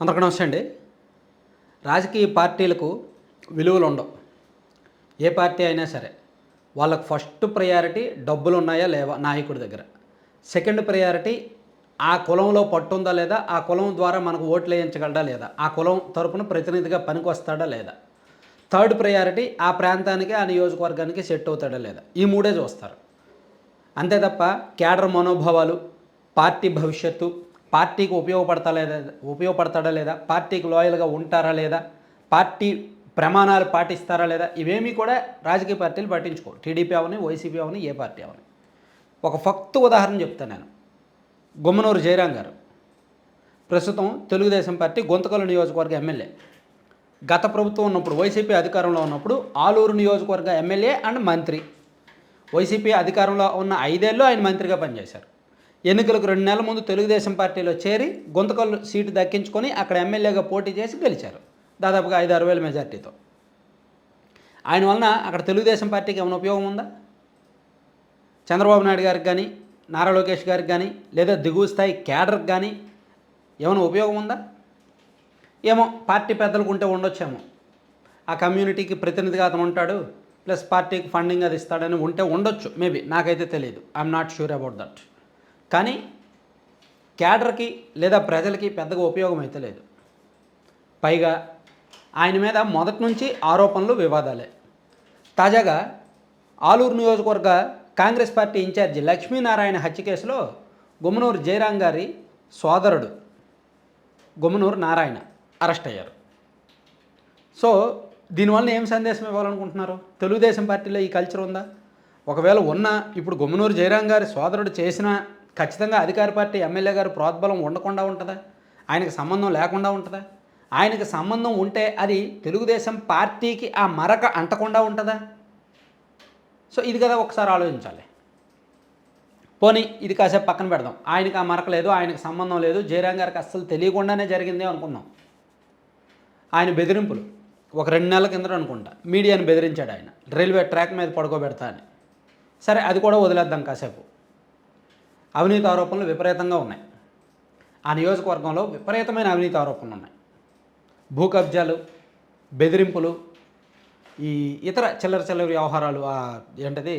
అందరికీ నమస్తే అండి. రాజకీయ పార్టీలకు విలువలు ఉండవు. ఏ పార్టీ అయినా సరే వాళ్ళకు ఫస్ట్ ప్రయారిటీ డబ్బులు ఉన్నాయా లేవా నాయకుడి దగ్గర. సెకండ్ ప్రయారిటీ ఆ కులంలో పట్టుందా లేదా ఆ కులం ద్వారా మనకు ఓట్లు వేయించగలడా లేదా ఆ కులం తరపున ప్రతినిధిగా పనికి వస్తాడా లేదా. థర్డ్ ప్రయారిటీ ఆ ప్రాంతానికి ఆ నియోజకవర్గానికి సెట్ అవుతాడా లేదా. ఈ మూడే చూస్తారు. అంతే తప్ప క్యాడర్ మనోభావాలు పార్టీ భవిష్యత్తు పార్టీకి ఉపయోగపడతా లేదా ఉపయోగపడతాడా లేదా పార్టీకి లాయల్గా ఉంటారా లేదా పార్టీ ప్రమాణాలు పాటిస్తారా లేదా ఇవేమీ కూడా రాజకీయ పార్టీలు పట్టించుకో టీడీపీ అవని వైసీపీ అవని ఏ పార్టీ అవని. ఒక ఫక్తు ఉదాహరణ చెప్తాను నేను. గుమ్మనూరు జయరాం గారు. ప్రస్తుతం తెలుగుదేశం పార్టీ గొంతకలు నియోజకవర్గ ఎమ్మెల్యే. గత ప్రభుత్వం ఉన్నప్పుడు వైసీపీ అధికారంలో ఉన్నప్పుడు ఆలూరు నియోజకవర్గ ఎమ్మెల్యే అండ్ మంత్రి. వైసీపీ అధికారంలో ఉన్న ఐదేళ్ళు ఆయన మంత్రిగా పనిచేశారు. ఎన్నికలకు రెండు నెలల ముందు తెలుగుదేశం పార్టీలో చేరి గుంతకల్లు సీటు దక్కించుకొని అక్కడ ఎమ్మెల్యేగా పోటీ చేసి గెలిచారు. దాదాపుగా ఐదు ఆరు వేల మెజార్టీతో. ఆయన వలన అక్కడ తెలుగుదేశం పార్టీకి ఏమైనా ఉపయోగం ఉందా? చంద్రబాబు నాయుడు గారికి కానీ నారా లోకేష్ గారికి కానీ లేదా దిగువ స్థాయి క్యాడర్కి కానీ ఏమైనా ఉపయోగం ఉందా? ఏమో పార్టీ పెద్దలకు ఉంటే ఉండొచ్చేమో. ఆ కమ్యూనిటీకి ప్రతినిధిగా అతను ఉంటాడు ప్లస్ పార్టీకి ఫండింగ్ అది ఇస్తాడని ఉంటే ఉండొచ్చు మేబీ. నాకైతే తెలియదు I'm not sure about that. కానీ క్యాడర్కి లేదా ప్రజలకి పెద్దగా ఉపయోగం అయితే లేదు. పైగా ఆయన మీద మొదటి నుంచి ఆరోపణలు వివాదాలే. తాజాగా ఆలూరు నియోజకవర్గ కాంగ్రెస్ పార్టీ ఇన్ఛార్జి లక్ష్మీనారాయణ హత్య కేసులో గుమ్మనూరు జయరాం గారి సోదరుడు గుమ్మనూరు నారాయణ అరెస్ట్ అయ్యారు. సో దీనివల్ల ఏం సందేశం ఇవ్వాలనుకుంటున్నారు? తెలుగుదేశం పార్టీలో ఈ కల్చర్ ఉందా? ఒకవేళ ఉన్న ఇప్పుడు గుమ్మనూరు జయరాం గారి సోదరుడు చేసిన ఖచ్చితంగా అధికార పార్టీ ఎమ్మెల్యే గారు ప్రోద్బలం ఉండకుండా ఉంటుందా? ఆయనకు సంబంధం లేకుండా ఉంటుందా? ఆయనకి సంబంధం ఉంటే అది తెలుగుదేశం పార్టీకి ఆ మరక అంటకుండా ఉంటుందా? సో ఇది కదా ఒకసారి ఆలోచించాలి. పోనీ ఇది కాసేపు పక్కన పెడదాం. ఆయనకి ఆ మరక లేదు ఆయనకు సంబంధం లేదు జయరాం గారికి అస్సలు తెలియకుండానే జరిగిందే అనుకుందాం. ఆయన బెదిరింపులు. ఒక రెండు నెలల కిందట అనుకుంటా. మీడియాను బెదిరించాడు ఆయన. రైల్వే ట్రాక్ మీద పడుకోబెడతా అని. సరే అది కూడా వదిలేద్దాం కాసేపు. అవినీతి ఆరోపణలు విపరీతంగా ఉన్నాయి. ఆ నియోజకవర్గంలో విపరీతమైన అవినీతి ఆరోపణలు ఉన్నాయి. భూ కబ్జాలు బెదిరింపులు ఈ ఇతర చిల్లర చిల్లర వ్యవహారాలు ఏంటది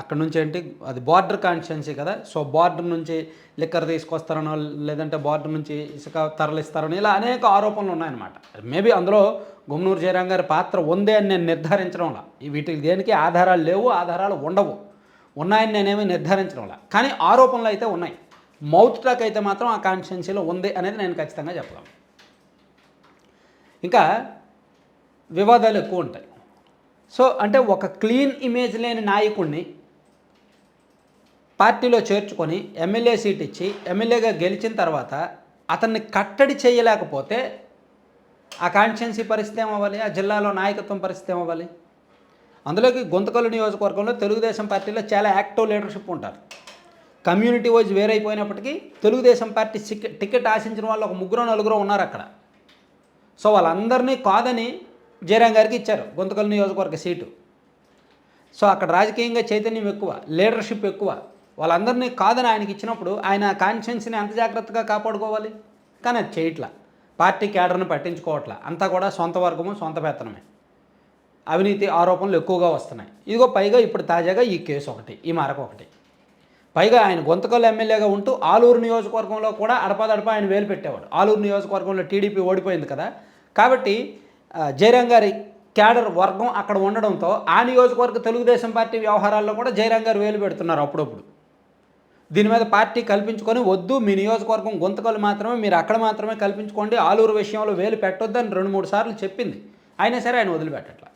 అక్కడ నుంచి ఏంటి అది బార్డర్ కాన్స్టిట్యున్సీ కదా సో బార్డర్ నుంచి లిక్కర్ తీసుకొస్తారనో లేదంటే బార్డర్ నుంచి ఇసుక తరలిస్తారనో ఇలా అనేక ఆరోపణలు ఉన్నాయన్నమాట. మేబీ అందులో గుమ్నూరు జయరాం గారి పాత్ర ఉందే అని నేను నిర్ధారించడంలా. వీటికి దేనికి ఆధారాలు లేవు ఆధారాలు ఉండవు. ఉన్నాయని నేనేమి నిర్ధారించడంలా కానీ ఆరోపణలు అయితే ఉన్నాయి. మౌత్ టాక్ అయితే మాత్రం ఆ కాన్స్టిట్యున్సీలో ఉంది అనేది నేను ఖచ్చితంగా చెప్పగలను. ఇంకా వివాదాలు ఎక్కువ ఉంటాయి. సో అంటే ఒక క్లీన్ ఇమేజ్ లేని నాయకుడిని పార్టీలో చేర్చుకొని ఎమ్మెల్యే సీట్ ఇచ్చి ఎమ్మెల్యేగా గెలిచిన తర్వాత అతన్ని కట్టడి చేయలేకపోతే ఆ కాన్స్టిట్యున్సీ పరిస్థితి ఏమవ్వాలి ఆ జిల్లాలో నాయకత్వం పరిస్థితి ఏమవ్వాలి అందులోకి గుంతకల్లు నియోజకవర్గంలో తెలుగుదేశం పార్టీలో చాలా యాక్టివ్ లీడర్షిప్ ఉంటారు. కమ్యూనిటీ వైజ్ వేరైపోయినప్పటికీ తెలుగుదేశం పార్టీ టికెట్ టికెట్ ఆశించిన వాళ్ళు ఒక ముగ్గురు నలుగురు ఉన్నారు అక్కడ. సో వాళ్ళందరినీ కాదని జయరాం గారికి ఇచ్చారు గుంతకల్ నియోజకవర్గ సీటు. సో అక్కడ రాజకీయంగా చైతన్యం ఎక్కువ లీడర్షిప్ ఎక్కువ వాళ్ళందరినీ కాదని ఆయనకి ఇచ్చినప్పుడు ఆయన కాన్షియన్స్ని ఎంత జాగ్రత్తగా కాపాడుకోవాలి? కానీ అది చేయట్లా. పార్టీ క్యాడర్ని పట్టించుకోవట్లా. అంతా కూడా సొంత వర్గము సొంత పెత్తనమే. అవినీతి ఆరోపణలు ఎక్కువగా వస్తున్నాయి. ఇదిగో పైగా ఇప్పుడు తాజాగా ఈ కేసు ఒకటి ఈ మరొక ఒకటి. పైగా ఆయన గొంతకల్ ఎమ్మెల్యేగా ఉంటూ ఆలూరు నియోజకవర్గంలో కూడా అడపాదడప ఆయన వేలు పెట్టేవాడు. ఆలూరు నియోజకవర్గంలో టీడీపీ ఓడిపోయింది కదా. కాబట్టి జయరాం గారి క్యాడర్ వర్గం అక్కడ ఉండడంతో ఆ నియోజకవర్గ తెలుగుదేశం పార్టీ వ్యవహారాల్లో కూడా జయరాం గారు వేలు పెడుతున్నారు అప్పుడప్పుడు. దీని మీద పార్టీ కల్పించుకొని వద్దు మీ నియోజకవర్గం గొంతకలు మాత్రమే మీరు అక్కడ మాత్రమే కల్పించుకోండి ఆలూరు విషయంలో వేలు పెట్టొద్దని రెండు మూడు సార్లు చెప్పింది. అయినా సరే ఆయన వదిలిపెట్టట్లా.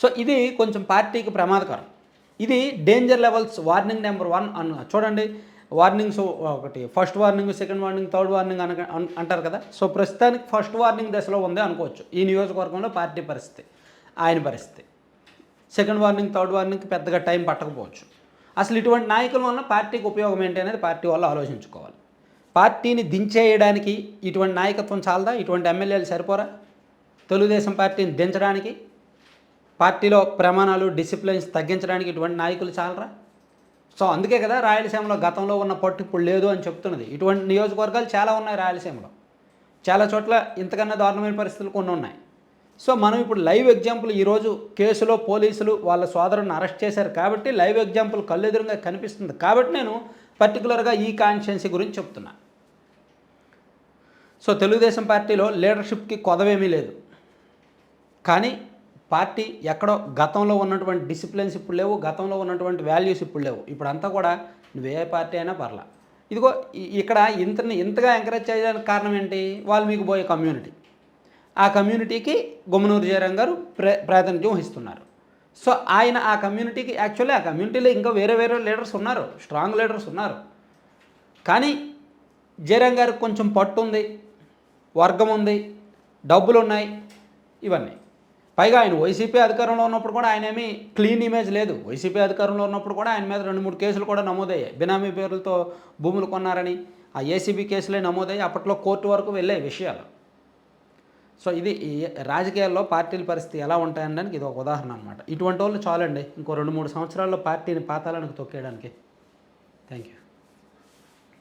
సో ఇది కొంచెం పార్టీకి ప్రమాదకరం. ఇది danger levels warning number one అన్న చూడండి. వార్నింగ్స్ ఒకటి first warning second warning third warning అన అంటారు కదా. సో ప్రస్తుతానికి ఫస్ట్ వార్నింగ్ దశలో ఉంది అనుకోవచ్చు. ఈ నియోజకవర్గంలో పార్టీ పరిస్థితి ఆయన పరిస్థితి. సెకండ్ వార్నింగ్ థర్డ్ వార్నింగ్కి పెద్దగా టైం పట్టకపోవచ్చు. అసలు ఇటువంటి నాయకుల వల్ల పార్టీకి ఉపయోగం ఏంటి అనేది పార్టీ వాళ్ళు ఆలోచించుకోవాలి. పార్టీని దించేయడానికి ఇటువంటి నాయకత్వం చాలదా? ఇటువంటి ఎమ్మెల్యేలు సరిపోరా? తెలుగుదేశం పార్టీని దించడానికి పార్టీలో ప్రమాణాలు డిసిప్లిన్స్ తగ్గించడానికి ఇటువంటి నాయకులు చాలరా? సో అందుకే కదా రాయలసీమలో గతంలో ఉన్న పట్టు ఇప్పుడు లేదు అని చెప్తున్నది. ఇటువంటి నియోజకవర్గాలు చాలా ఉన్నాయి రాయలసీమలో. చాలా చోట్ల ఇంతకన్నా దారుణమైన పరిస్థితులు కొన్ని ఉన్నాయి. సో మనం ఇప్పుడు లైవ్ ఎగ్జాంపుల్ ఈరోజు కేసులో పోలీసులు వాళ్ళ సోదరుని అరెస్ట్ చేశారు కాబట్టి లైవ్ ఎగ్జాంపుల్ కళ్ళెదురుగా కనిపిస్తుంది. కాబట్టి నేను పర్టికులర్గా ఈ కాన్షియన్సీ గురించి చెప్తున్నా. సో తెలుగుదేశం పార్టీలో లీడర్షిప్కి కొదవేమీ లేదు. కానీ పార్టీ ఎక్కడో గతంలో ఉన్నటువంటి డిసిప్లిన్స్ ఇప్పుడు లేవు గతంలో ఉన్నటువంటి వాల్యూస్ ఇప్పుడు లేవు. ఇప్పుడు అంతా కూడా నువ్వు ఏ పార్టీ అయినా పర్లా. ఇదిగో ఇక్కడ ఇంత ఇంతగా ఎంకరేజ్ చేయడానికి కారణం ఏంటి? వాళ్ళు మీకు పోయే కమ్యూనిటీ ఆ కమ్యూనిటీకి గుమ్మనూరు జయరాం గారు ప్రే ప్రాతినిధ్యం వహిస్తున్నారు. సో ఆయన ఆ కమ్యూనిటీకి యాక్చువల్లీ ఆ కమ్యూనిటీలో ఇంకా వేరే వేరే లీడర్స్ ఉన్నారు. స్ట్రాంగ్ లీడర్స్ ఉన్నారు. కానీ జయరాం గారికి కొంచెం పట్టు ఉంది వర్గం ఉంది డబ్బులు ఉన్నాయి ఇవన్నీ. పైగా ఆయన వైసీపీ అధికారంలో ఉన్నప్పుడు కూడా ఆయన ఏమీ క్లీన్ ఇమేజ్ లేదు. వైసీపీ అధికారంలో ఉన్నప్పుడు కూడా ఆయన మీద రెండు మూడు కేసులు కూడా నమోదయ్యాయి. బినామీ పేర్లతో భూములు కొన్నారని ఆ ఏసీబీ కేసులే నమోదయ్యి అప్పట్లో కోర్టు వరకు వెళ్ళే విషయాలు. సో ఇది ఈ రాజకీయాల్లో పార్టీల పరిస్థితి ఎలా ఉంటాయనడానికి ఇది ఒక ఉదాహరణ అనమాట ఇటువంటి వాళ్ళు చాలండి. ఇంకో రెండు మూడు సంవత్సరాల్లో పార్టీని పాతాలనికి తొక్కేయడానికి. Thank you